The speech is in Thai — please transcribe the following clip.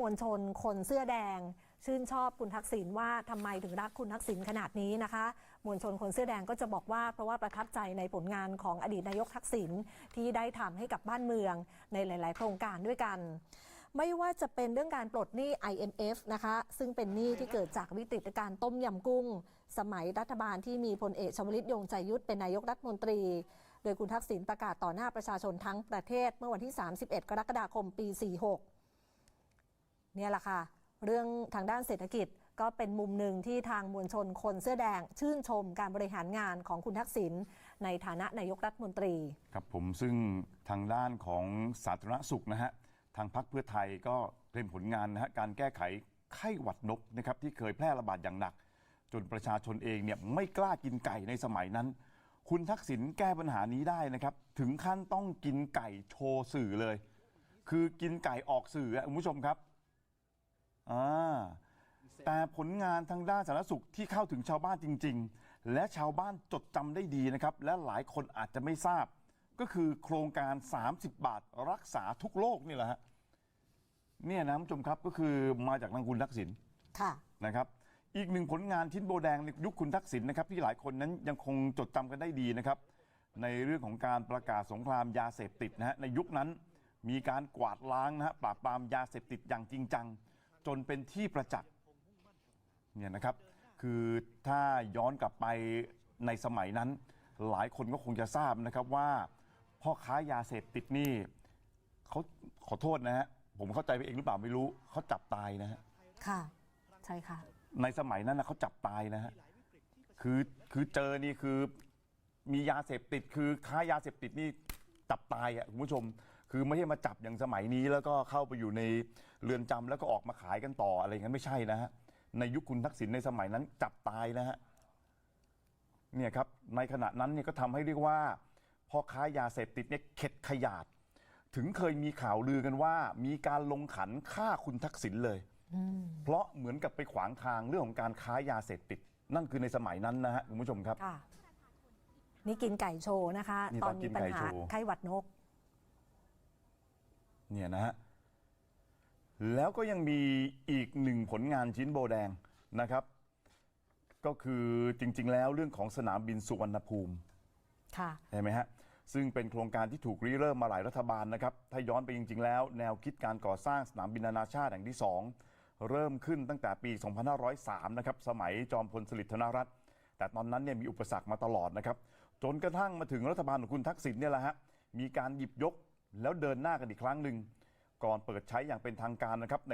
มวลชน คนเสื้อแดง ชื่นชอบคุณทักษิณว่าทำไมถึงรักคุณทักษิณขนาดนี้นะคะ มวลชนคนเสื้อแดงก็จะบอกว่าเพราะว่าประทับใจในผลงานของอดีตนายกทักษิณที่ได้ทำให้กับบ้านเมืองในหลาย ๆ โครงการด้วยกัน ไม่ว่าจะเป็นเรื่องการปลดหนี้ IMF นะคะ ซึ่งเป็นหนี้ที่เกิดจากวิกฤตการต้มยำกุ้ง สมัยรัฐบาลที่มีพลเอกชวลิตยงใจยุทธเป็นนายกรัฐมนตรีโดยคุณทักษิณประกาศต่อหน้าประชาชนทั้งประเทศเมื่อวันที่ 31 กรกฎาคม ปี 46 เนี่ยแหละค่ะ เรื่องทางด้านเศรษฐกิจก็เป็นมุมหนึ่งที่ทางมวลชนคนเสื้อแดง ชื่นชมการบริหารงานของคุณทักษิณในฐานะนายกรัฐมนตรี ครับผมซึ่งทางด้านของสาธารณสุขนะฮะทางพรรคเพื่อไทยก็เร่งผลงานนะฮะการแก้ไขไข้หวัดนกนะครับที่เคยแพร่ระบาดอย่างหนัก จนประชาชนเองเนี่ยไม่กล้ากินไก่ในสมัยนั้น คุณทักษิณแก้ปัญหานี้ได้นะครับ ถึงขั้นต้องกินไก่โชว์สื่อเลย คือกินไก่ออกสื่อคุณผู้ชมครับ อ่าแต่ผลงานทางด้านสาธารณสุขที่เข้าถึงชาวบ้านจริง ๆ และชาวบ้านจดจำได้ดีนะครับ และหลายคนอาจจะไม่ทราบ ก็คือโครงการ 30 บาทรักษาทุกโรคนี่แหละฮะเนี่ยนะคุณผู้ชมครับก็คือมาจากทางคุณทักษิณค่ะนะครับอีกหนึ่งผลงานชิ้นโบแดงในยุคคุณทักษิณนะครับที่หลายคนนั้นยังคงจดจำกันได้ดีนะครับ ในเรื่องของการประกาศสงครามยาเสพติดนะฮะในยุคนั้นมีการกวาดล้างนะฮะปราบปรามยาเสพติดอย่างจริงจัง จนเป็นที่ประจักษ์เนี่ยนะครับคือถ้าย้อนกลับไปในสมัยนั้น หลายคนก็คงจะทราบนะครับว่า พ่อค้ายาเสพติดนี่เขาขอโทษนะฮะผมเข้าใจไปเองหรือเปล่าไม่รู้เขาจับตายนะฮะค่ะ ใช่ค่ะ ในสมัยนั้นนะเขาจับตายนะฮะคือคือเจอนี่คือมียาเสพติดคือค้ายาเสพติดนี่จับตายอะคุณผู้ชม คือไม่ใช่มาจับอย่างสมัยนี้ แล้วก็เข้าไปอยู่ในเรือนจำแล้วก็ออกมาขายกันต่ออะไรอย่างนั้นไม่ใช่นะฮะในยุคคุณทักษิณในสมัยนั้นจับตายนะฮะเนี่ยครับในขณะนั้นเนี่ยก็ทำให้เรียกว่าพ่อค้ายาเสพติดเนี่ยเข็ดขยาด ถึงเคยมีข่าวลือกันว่า มีการลงขันฆ่าคุณทักษิณเลย เพราะเหมือนกับไปขวางทางเรื่องของการค้ายาเสพติด นั่นคือในสมัยนั้นนะฮะคุณผู้ชมครับ ค่ะ นี่กินไก่โชว์นะคะ นี่ตตออนนกิมีนปัญไก่หาโชว์ ไข้หวัดนก เนี่ยนะฮะแล้วก็ยังมีอีกหนึ่งผลงานชิ้นโบแดงนะครับ ก็คือจริง ๆ แล้วเรื่องของสนามบินสุวรรณภูมิค่ะเห็นไหมฮะซึ่งเป็นโครงการที่ถูกริเริ่มมาหลายรัฐบาลนะครับ ถ้าย้อนไปจริง ๆ แล้ว แนวคิดการก่อสร้างสนามบินนานาชาติแห่งที่ 2 เริ่มขึ้นตั้งแต่ปี 2503 นะครับ สมัยจอมพลสฤษดิ์ธนรัตน์แต่ตอนนั้นเนี่ยมีอุปสรรคมาตลอดนะครับ จนกระทั่งมาถึงรัฐบาลของคุณทักษิณเนี่ยแหละฮะ มีการหยิบยก แล้วเดินหน้ากันอีกครั้งหนึ่งก่อนเปิดใช้อย่างเป็นทางการนะครับใน